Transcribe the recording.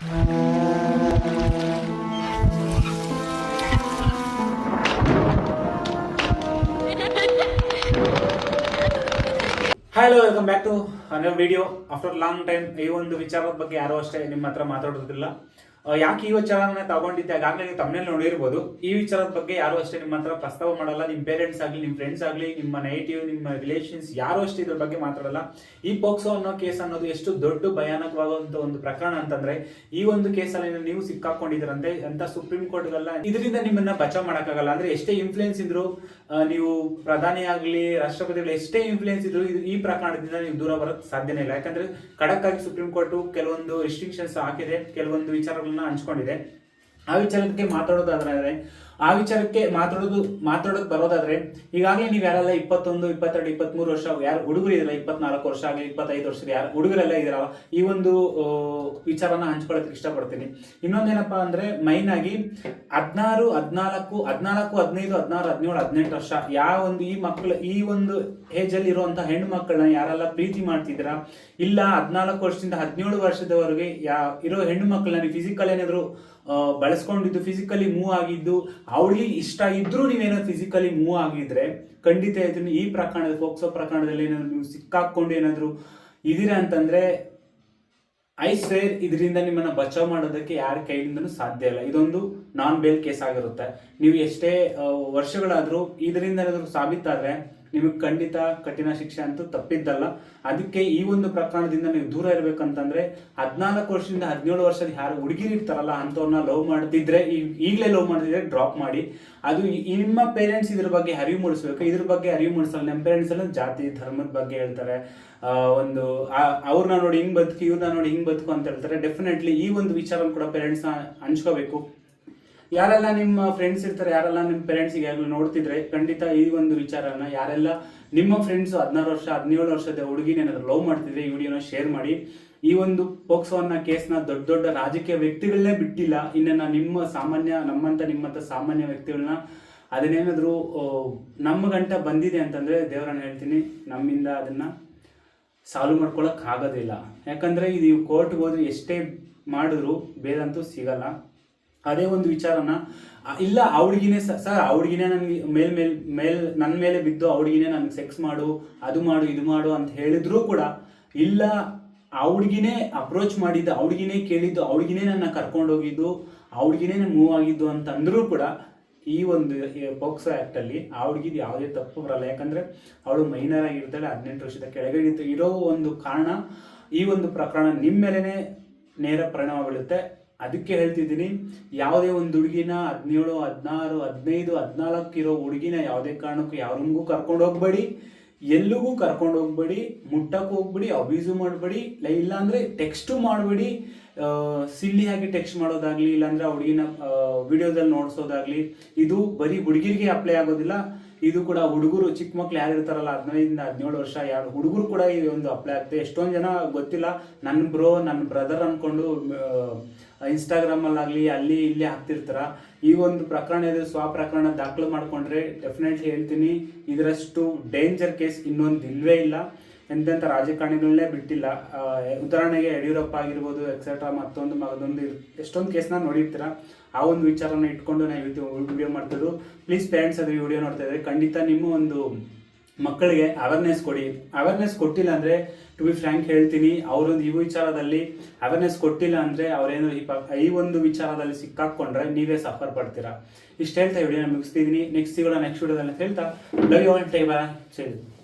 Hello welcome back to another video after long time ಈ ಒಂದು ವಿಚಾರದ ಬಗ್ಗೆ ಯಾರೂ ಅಷ್ಟೇ ನಿಮ್ಮ ಹತ್ರ ಮಾತಾಡೋದಿಲ್ಲ ಯಾಕೆ ಈ ವಿಚಾರನ ತಗೊಂಡಿದ್ದೆ? ಆಗಾಗಲೇ ನೀವು ತಮ್ಮನೇ ನೋಡಿರ್ಬೋದು. ಈ ವಿಚಾರದ ಬಗ್ಗೆ ಯಾರು ಅಷ್ಟೇ ನಿಮ್ಮ ಹತ್ರ ಪ್ರಸ್ತಾವ ಮಾಡಲ್ಲ. ನಿಮ್ಮ ಪೇರೆಂಟ್ಸ್ ಆಗಲಿ ನಿಮ್ಮ ಫ್ರೆಂಡ್ಸ್ ಆಗಲಿ, ನಿಮ್ಮ ನೈಟಿವ್ ನಿಮ್ಮ ರಿಲೇಷನ್ಸ್ ಯಾರು ಅಷ್ಟೇ ಇದ್ರ ಬಗ್ಗೆ ಮಾತಾಡಲ್ಲ. ಈ ಪೋಕ್ಸೋ ಅನ್ನೋ ಕೇಸ್ ಅನ್ನೋದು ಎಷ್ಟು ದೊಡ್ಡ ಭಯಾನಕವಾದಂತ ಒಂದು ಪ್ರಕರಣ ಅಂತಂದ್ರೆ, ಈ ಒಂದು ಕೇಸಲ್ಲಿ ನೀವು ಸಿಕ್ಕಾಕೊಂಡಿದ್ರಂತೆ ಅಂತ ಸುಪ್ರೀಂ ಕೋರ್ಟ್ಗೆಲ್ಲ ಇದರಿಂದ ನಿಮ್ಮನ್ನ ಬಚಾವ್ ಮಾಡೋಕ್ಕಾಗಲ್ಲ. ಅಂದ್ರೆ ಎಷ್ಟೇ ಇನ್ಫ್ಲೂಯೆನ್ಸ್ ಇದ್ರು ನೀವು ಪ್ರಧಾನಿ ಆಗಲಿ, ರಾಷ್ಟ್ರಪತಿಗಳು ಎಷ್ಟೇ ಇನ್ಫ್ಲೂಯೆನ್ಸ್ ಇದ್ರು ಈ ಪ್ರಕರಣದಿಂದ ನೀವು ದೂರ ಬರೋಕ್ ಸಾಧ್ಯನೇ ಇಲ್ಲ. ಯಾಕಂದ್ರೆ ಖಡಕ್ ಆಗಿ ಸುಪ್ರೀಂ ಕೋರ್ಟ್ ಕೆಲವೊಂದು ರಿಸ್ಟ್ರಿಕ್ಷನ್ಸ್ ಹಾಕಿದೆ, ಕೆಲವೊಂದು ವಿಚಾರಗಳನ್ನ ಹಂಚ್ಕೊಂಡಿದೆ ಆ ವಿಚಾರಕ್ಕೆ ಮಾತಾಡೋದಾದ್ರೆ ಆ ವಿಚಾರಕ್ಕೆ ಮಾತಾಡೋದು ಮಾತಾಡೋದು ಬರೋದಾದ್ರೆ, ಈಗಾಗಲೇ ನೀವು ಯಾರೆಲ್ಲ ಇಪ್ಪತ್ತೊಂದು, ಇಪ್ಪತ್ತೆರಡು, ಇಪ್ಪತ್ಮೂರು ವರ್ಷ, ಯಾರು ಹುಡುಗರು ಇದ್ರಲ್ಲ, ಇಪ್ಪತ್ನಾಲ್ಕು ವರ್ಷ ಆಗಲಿ, ಇಪ್ಪತ್ತೈದು ವರ್ಷದ ಯಾರು ಹುಡುಗರೆಲ್ಲ ಇದಾರಲ್ಲ, ಈ ಒಂದು ವಿಚಾರನ ಹಂಚ್ಕೊಳ್ಳೋಕೆ ಇಷ್ಟಪಡ್ತೀನಿ. ಇನ್ನೊಂದೇನಪ್ಪ ಅಂದ್ರೆ ಮೈನ್ ಆಗಿ ಹದಿನಾರು, ಹದಿನಾಲ್ಕು ಹದಿನಾಲ್ಕು, ಹದಿನೈದು, ಹದಿನಾರು, ಹದಿನೇಳು, ಹದಿನೆಂಟು ವರ್ಷ, ಯಾವ ಒಂದು ಈ ಮಕ್ಕಳು, ಈ ಒಂದು ಏಜ್ ಅಲ್ಲಿ ಇರುವಂತ ಹೆಣ್ಣು ಮಕ್ಕಳನ್ನ ಯಾರೆಲ್ಲ ಪ್ರೀತಿ ಮಾಡ್ತಿದ್ರ, ಇಲ್ಲ ಹದಿನಾಲ್ಕು ವರ್ಷದಿಂದ ಹದಿನೇಳು ವರ್ಷದವರೆಗೆ ಯಾ, ಇರೋ ಹೆಣ್ಣು ಮಕ್ಕಳನ್ನ ಫಿಸಿಕಲ್ ಏನಾದ್ರು ಬಳಸ್ಕೊಂಡಿದ್ದು ಫಿಸಿಕಲಿ ಮೂವ್ ಆಗಿದ್ದು ಅವಳಿಗೆ ಇಷ್ಟ ಇದ್ರೂ ನೀವೇನಾದ್ರು ಫಿಸಿಕಲಿ ಮೂವ್ ಆಗಿದ್ರೆ ಖಂಡಿತ ಇದನ್ನು ಈ ಪ್ರಕರಣದ ಫೋಕ್ಸೋ ಪ್ರಕರಣದಲ್ಲಿ ಏನಾದ್ರು ನೀವು ಸಿಕ್ಕಾಕೊಂಡು ಏನಾದರೂ ಇದೀರಾ ಅಂತಂದ್ರೆ ಐ ಸ್ವೇರ್ ಇದರಿಂದ ನಿಮ್ಮನ್ನ ಬಚಾವ್ ಮಾಡೋದಕ್ಕೆ ಯಾರ ಕೈಯಿಂದನೂ ಸಾಧ್ಯ ಇಲ್ಲ. ಇದೊಂದು ನಾನ್ ಬೇಲ್ ಕೇಸ್ ಆಗಿರುತ್ತೆ. ನೀವು ಎಷ್ಟೇ ವರ್ಷಗಳಾದ್ರೂ ಇದರಿಂದ ಏನಾದರೂ ಸಾಬೀತಾದ್ರೆ ನಿಮಗೆ ಖಂಡಿತ ಕಠಿಣ ಶಿಕ್ಷೆ ಅಂತೂ ತಪ್ಪಿದ್ದಲ್ಲ. ಅದಕ್ಕೆ ಈ ಒಂದು ಪ್ರಕರಣದಿಂದ ನೀವು ದೂರ ಇರಬೇಕಂತಂದ್ರೆ ಹದಿನಾಲ್ಕು ವರ್ಷದಿಂದ ಹದಿನೇಳು ವರ್ಷದ ಯಾರು ಹುಡುಗಿರು ಇರ್ತಾರಲ್ಲ ಅಂಥವ್ರನ್ನ ಲವ್ ಮಾಡ್ತಿದ್ರೆ ಈಗಲೇ ಲವ್ ಮಾಡ್ತಿದ್ರೆ ಡ್ರಾಪ್ ಮಾಡಿ. ಅದು ನಿಮ್ಮ ಪೇರೆಂಟ್ಸ್ ಇದ್ರ ಬಗ್ಗೆ ಅರಿವು ಮೂಡಿಸ್ಬೇಕು. ಇದ್ರ ಬಗ್ಗೆ ಅರಿವು ಮೂಡಿಸಲ್ಲ. ನಮ್ಮ ಪೇರೆಂಟ್ಸ್ ಎಲ್ಲ ಜಾತಿ, ಧರ್ಮದ ಬಗ್ಗೆ ಹೇಳ್ತಾರೆ. ಒಂದು ಅವ್ರನ್ನ ನೋಡಿ ಹಿಂಗ್ ಬದುಕು, ಇವ್ರನ್ನ ನೋಡಿ ಹಿಂಗ್ ಬದುಕು ಅಂತ ಹೇಳ್ತಾರೆ. ಡೆಫಿನೆಟ್ಲಿ ಈ ಒಂದು ವಿಚಾರವನ್ನು ಕೂಡ ಪೇರೆಂಟ್ಸ್ನ ಹಂಚ್ಕೋಬೇಕು. ಯಾರೆಲ್ಲ ನಿಮ್ಮ ಫ್ರೆಂಡ್ಸ್ ಇರ್ತಾರೆ, ಯಾರೆಲ್ಲ ನಿಮ್ಮ ಪೇರೆಂಟ್ಸ್ ಈಗಾಗಲೇ ನೋಡ್ತಿದ್ರೆ, ಖಂಡಿತ ಈ ಒಂದು ವಿಚಾರನ ಯಾರೆಲ್ಲ ನಿಮ್ಮ ಫ್ರೆಂಡ್ಸ್ ಹದಿನಾರು ವರ್ಷ, ಹದಿನೇಳು ವರ್ಷದ ಹುಡುಗಿನ ಏನಾದ್ರು ಲವ್ ಮಾಡ್ತಿದ್ರೆ ಈ ವಿಡಿಯೋನ ಶೇರ್ ಮಾಡಿ. ಈ ಒಂದು ಪೋಕ್ಸೋನ ಕೇಸ್ನ ದೊಡ್ಡ ದೊಡ್ಡ ರಾಜಕೀಯ ವ್ಯಕ್ತಿಗಳನ್ನೇ ಬಿಟ್ಟಿಲ್ಲ. ಇನ್ನ ನಿಮ್ಮ ಸಾಮಾನ್ಯ, ನಮ್ಮಂತ ನಿಮ್ಮಂತ ಸಾಮಾನ್ಯ ವ್ಯಕ್ತಿಗಳನ್ನ ಅದನ್ನೇನಾದ್ರೂ ನಮ್ಮ ಗಂಟ ಬಂದಿದೆ ಅಂತಂದ್ರೆ ದೇವರನ್ನ ಹೇಳ್ತೀನಿ, ನಮ್ಮಿಂದ ಅದನ್ನ ಸಾಲ್ವ್ ಮಾಡ್ಕೊಳಕ್ ಆಗೋದಿಲ್ಲ. ಯಾಕಂದ್ರೆ ಇದು ಕೋರ್ಟ್ಗೆ ಹೋದ್ರೆ ಎಷ್ಟೇ ಮಾಡಿದ್ರು ಬೇರಂತೂ ಸಿಗಲ್ಲ. ಅದೇ ಒಂದು ವಿಚಾರನ ಇಲ್ಲ, ಅವ್ಳಿಗಿನೇ ಸರ್, ಅವ್ಳಿಗಿನೇ ನನಗೆ ಮೇಲ್ ಮೇಲ್ ಮೇಲ್ ನನ್ನ ಮೇಲೆ ಬಿದ್ದು ಅವ್ಳಿಗಿನೇ ನನಗೆ ಸೆಕ್ಸ್ ಮಾಡು, ಅದು ಮಾಡು, ಇದು ಮಾಡು ಅಂತ ಹೇಳಿದ್ರು ಕೂಡ, ಇಲ್ಲ, ಅವಳಿಗಿನೇ ಅಪ್ರೋಚ್ ಮಾಡಿದ್ದು, ಅವ್ಳಿಗಿನೇ ಕೇಳಿದ್ದು, ಅವಳಿಗಿನೇ ನನ್ನ ಕರ್ಕೊಂಡೋಗಿದ್ದು, ಅವ್ಳಿಗಿನೇ ಮೂವ್ ಆಗಿದ್ದು ಅಂತ ಅಂದ್ರೂ ಕೂಡ, ಈ ಒಂದು ಪೋಕ್ಸೋ ಆಕ್ಟ್ ಅಲ್ಲಿ ಆ ಹುಡುಗಿದು ಯಾವುದೇ ತಪ್ಪು ಬರಲ್ಲ. ಯಾಕಂದ್ರೆ, ಅವಳು ಮೈನರ್ ಆಗಿರ್ತಾಳೆ, ಹದಿನೆಂಟು ವರ್ಷದ ಕೆಳಗಡೆ ಇರೋ ಒಂದು ಕಾರಣ, ಈ ಒಂದು ಪ್ರಕರಣ ನಿಮ್ಮ ಮೇಲೇನೆ ನೇರ ಪರಿಣಾಮ ಬೀಳುತ್ತೆ. ಅದಕ್ಕೆ ಹೇಳ್ತಿದ್ದೀನಿ, ಯಾವುದೇ ಒಂದು ಹುಡುಗಿನ ಹದಿನೇಳು, ಹದಿನಾರು, ಹದಿನೈದು ಹದಿನಾಲ್ಕು ಇರೋ ಹುಡುಗಿನ ಯಾವುದೇ ಕಾರಣಕ್ಕೂ ಯಾರಿಗೂ ಕರ್ಕೊಂಡು ಹೋಗ್ಬೇಡಿ, ಎಲ್ಲಿಗೂ ಕರ್ಕೊಂಡು ಹೋಗ್ಬೇಡಿ, ಮುಟ್ಟಕ್ಕೆ ಹೋಗ್ಬೇಡಿ ಅಬ್ಯೂಸು ಮಾಡಬೇಡಿ ಇಲ್ಲ ಅಂದ್ರೆ ಟೆಕ್ಸ್ಟು ಮಾಡಬೇಡಿ ಸಿಲ್ಲಿ ಆಗಿ ಟೆಕ್ಸ್ಟ್ ಮಾಡೋದಾಗ್ಲಿ, ಇಲ್ಲಾಂದ್ರೆ ಹುಡುಗಿನ ವಿಡಿಯೋದಲ್ಲಿ ನೋಡಿಸೋದಾಗಲಿ, ಇದು ಬರೀ ಹುಡುಗಿರಿಗೆ ಅಪ್ಲೈ ಆಗೋದಿಲ್ಲ ಇದು ಕೂಡ ಹುಡುಗರು, ಚಿಕ್ಕ ಮಕ್ಳು ಯಾರು ಇರ್ತಾರಲ್ಲ ಹದಿನೈದಿಂದ ಹದಿನೇಳು ವರ್ಷ ಯಾರು, ಹುಡುಗರು ಕೂಡ ಈ ಒಂದು ಅಪ್ಲೈ ಆಗ್ತದೆ ಎಷ್ಟೊಂದು ಜನ ಗೊತ್ತಿಲ್ಲ ನನ್ನ ಬ್ರೋ ನನ್ನ ಬ್ರದರ್ ಅನ್ಕೊಂಡು ಇನ್ಸ್ಟಾಗ್ರಾಮಲ್ಲಾಗಲಿ ಅಲ್ಲಿ ಇಲ್ಲಿ ಹಾಕ್ತಿರ್ತಾರ. ಈ ಒಂದು ಪ್ರಕರಣ ಇದು ಸ್ವ ಪ್ರಕರಣ ದಾಖಲು ಮಾಡ್ಕೊಂಡ್ರೆ ಡೆಫಿನೆಟ್ಲಿ ಹೇಳ್ತೀನಿ, ಇದರಷ್ಟು ಡೇಂಜರ್ ಕೇಸ್ ಇನ್ನೊಂದು ಇಲ್ವೇ ಇಲ್ಲ. ಎಂತೆಂಥ ರಾಜಕಾರಣಿಗಳನ್ನೇ ಬಿಟ್ಟಿಲ್ಲ. ಉದಾಹರಣೆಗೆ ಯಡಿಯೂರಪ್ಪ ಆಗಿರ್ಬೋದು ಎಕ್ಸೆಟ್ರಾ ಮತ್ತೊಂದು ಇರ್- ಎಷ್ಟೊಂದು ಕೇಸ್ನ ನೋಡಿರ್ತೀರ. ಆ ಒಂದು ವಿಚಾರನ ಇಟ್ಕೊಂಡು ನಾವು ವಿಡಿಯೋ ಮಾಡ್ತಿದ್ರು ಪ್ಲೀಸ್ ಪೇರೆಂಟ್ಸ್ ಅದು ವಿಡಿಯೋ ನೋಡ್ತಾ ಇದ್ರೆ ಖಂಡಿತ ನಿಮ್ಮ ಒಂದು ಮಕ್ಕಳಿಗೆ ಅವೇರ್ನೆಸ್ ಕೊಡಿ. ಅವೇರ್ನೆಸ್ ಕೊಟ್ಟಿಲ್ಲ ಅಂದ್ರೆ ಟು ಬಿ ಫ್ರ್ಯಾಂಕ್ ಹೇಳ್ತೀನಿ, ಅವರೊಂದು ಈ ವಿಚಾರದಲ್ಲಿ ಅವೇರ್ನೆಸ್ ಕೊಟ್ಟಿಲ್ಲ ಅಂದ್ರೆ ಅವ್ರೇನು ಈ ಈ ಒಂದು ವಿಚಾರದಲ್ಲಿ ಸಿಕ್ಕಾಕೊಂಡ್ರೆ ನೀವೇ ಸಫರ್ ಪಡ್ತೀರಾ. ಇಷ್ಟು ಹೇಳ್ತಾ ವಿಡಿಯೋನ ಮುಗಿಸ್ತಿದ್ದೀನಿ ನೆಕ್ಸ್ಟ್ ಸಿಗೋಣ ನೆಕ್ಸ್ಟ್ ವಿಡಿಯೋದಲ್ಲಿ ಹೇಳ್ತಾ love you all time bye